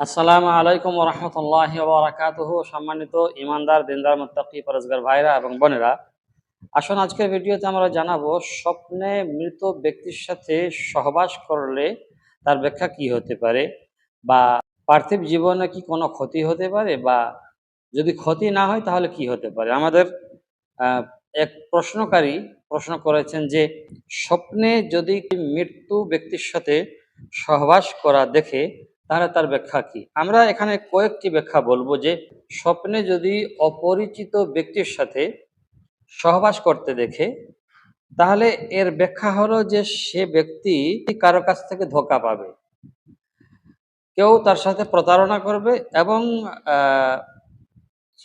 আসসালামু আলাইকুম রহমতুল্লাহ বারাকাতুহ সম্মানিত ইমানদার দিনদার, মুত্তাকি পরজগার ভাইরা এবং বোনেরা। আসুন আজকের ভিডিওতে আমরা জানাব, স্বপ্নে মৃত ব্যক্তির সাথে সহবাস করলে তার ব্যাখ্যা কি হতে পারে বা পার্থিব জীবনে কি কোনো ক্ষতি হতে পারে বা যদি ক্ষতি না হয় তাহলে কি হতে পারে? আমাদের এক প্রশ্নকারী প্রশ্ন করেছেন যে, স্বপ্নে যদি মৃত্যু ব্যক্তির সাথে সহবাস করা দেখে তাহলে তার ব্যাখ্যা কি? আমরা এখানে কয়েকটি ব্যাখ্যা বলব যে, স্বপ্নে যদি অপরিচিত ব্যক্তির সাথে সহবাস করতে দেখে, তাহলে এর ব্যাখ্যা হলো যে সে ব্যক্তি কারও কাছ থেকে ধোকা পাবে। কেউ তার সাথে প্রতারণা করবে এবং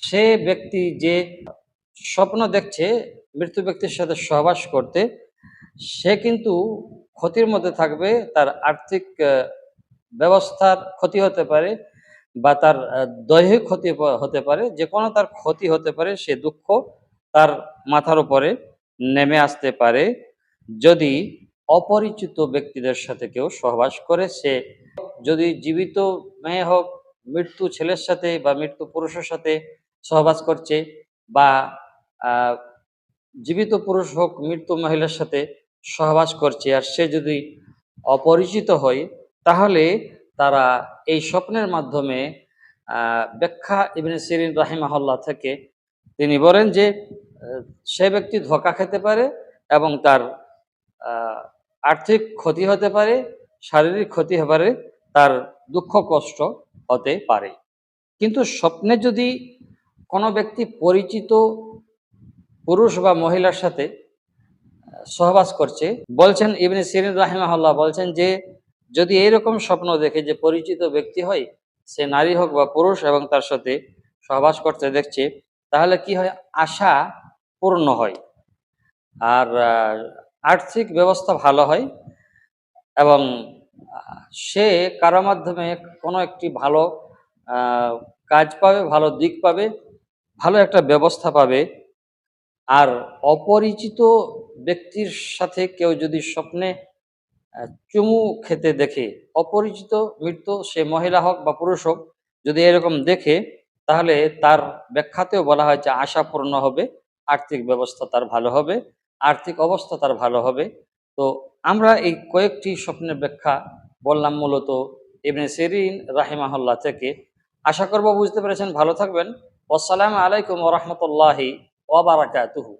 সে ব্যক্তি যে স্বপ্ন দেখছে মৃত্যু ব্যক্তির সাথে সহবাস করতে, সে কিন্তু ক্ষতির মধ্যে থাকবে, তার আর্থিক ব্যবস্থার ক্ষতি হতে পারে বা তার দৈহিক ক্ষতি হতে পারে, যে কোনো তার ক্ষতি হতে পারে, সে দুঃখ তার মাথার উপরে নেমে আসতে পারে। যদি অপরিচিত ব্যক্তিদের সাথে কেউ সহবাস করে, সে যদি জীবিত মেয়ে হোক, মৃত্যু ছেলের সাথে বা মৃত্যু পুরুষের সাথে সহবাস করছে বা জীবিত পুরুষ হোক, মৃত্যু মহিলার সাথে সহবাস করছে, আর সে যদি অপরিচিত হয় তাহলে তারা এই স্বপ্নের মাধ্যমে ব্যাখ্যা ইবনে সিরিন রাহিমাহল্লা থেকে তিনি বলেন যে সে ব্যক্তি ধোকা খেতে পারে এবং তার আর্থিক ক্ষতি হতে পারে, শারীরিক ক্ষতি হতে পারে, তার দুঃখ কষ্ট হতে পারে। কিন্তু স্বপ্নে যদি কোনো ব্যক্তি পরিচিত পুরুষ বা মহিলার সাথে সহবাস করছে, বলছেন ইবনে সিরিন রাহিমাহুল্লাহ বলছেন যে যদি এইরকম স্বপ্ন দেখে যে পরিচিত ব্যক্তি হয়, সে নারী হোক বা পুরুষ এবং তার সাথে সহবাস করতে দেখছে, তাহলে কি হয়? আশা পূর্ণ হয়। আর আর্থিক ব্যবস্থা ভালো হয় এবং সে কারও মাধ্যমে কোনো একটি ভালো কাজ পাবে, ভালো দিক পাবে, ভালো একটা ব্যবস্থা পাবে। আর অপরিচিত ব্যক্তির সাথে কেউ যদি স্বপ্নে চুমু খেতে দেখে। অপরিচিত মৃত্যু সে মহিলা হোক বা পুরুষ হোক, যদি এরকম দেখে, তাহলে তার ব্যাখ্যাতেও বলা হয় আশা পূর্ণ হবে, আর্থিক ব্যবস্থা তার ভালো হবে, আর্থিক অবস্থা তার ভালো হবে। তো আমরা এই কয়েকটি স্বপ্নের ব্যাখ্যা বললাম মূলত ইবনে সেরিন রাহিমাহুল্লাহ থেকে। আশা করব বুঝতে পেরেছেন। ভালো থাকবেন। আসসালামু আলাইকুম ওরহমতুল্লাহি ওবারাকাতুহু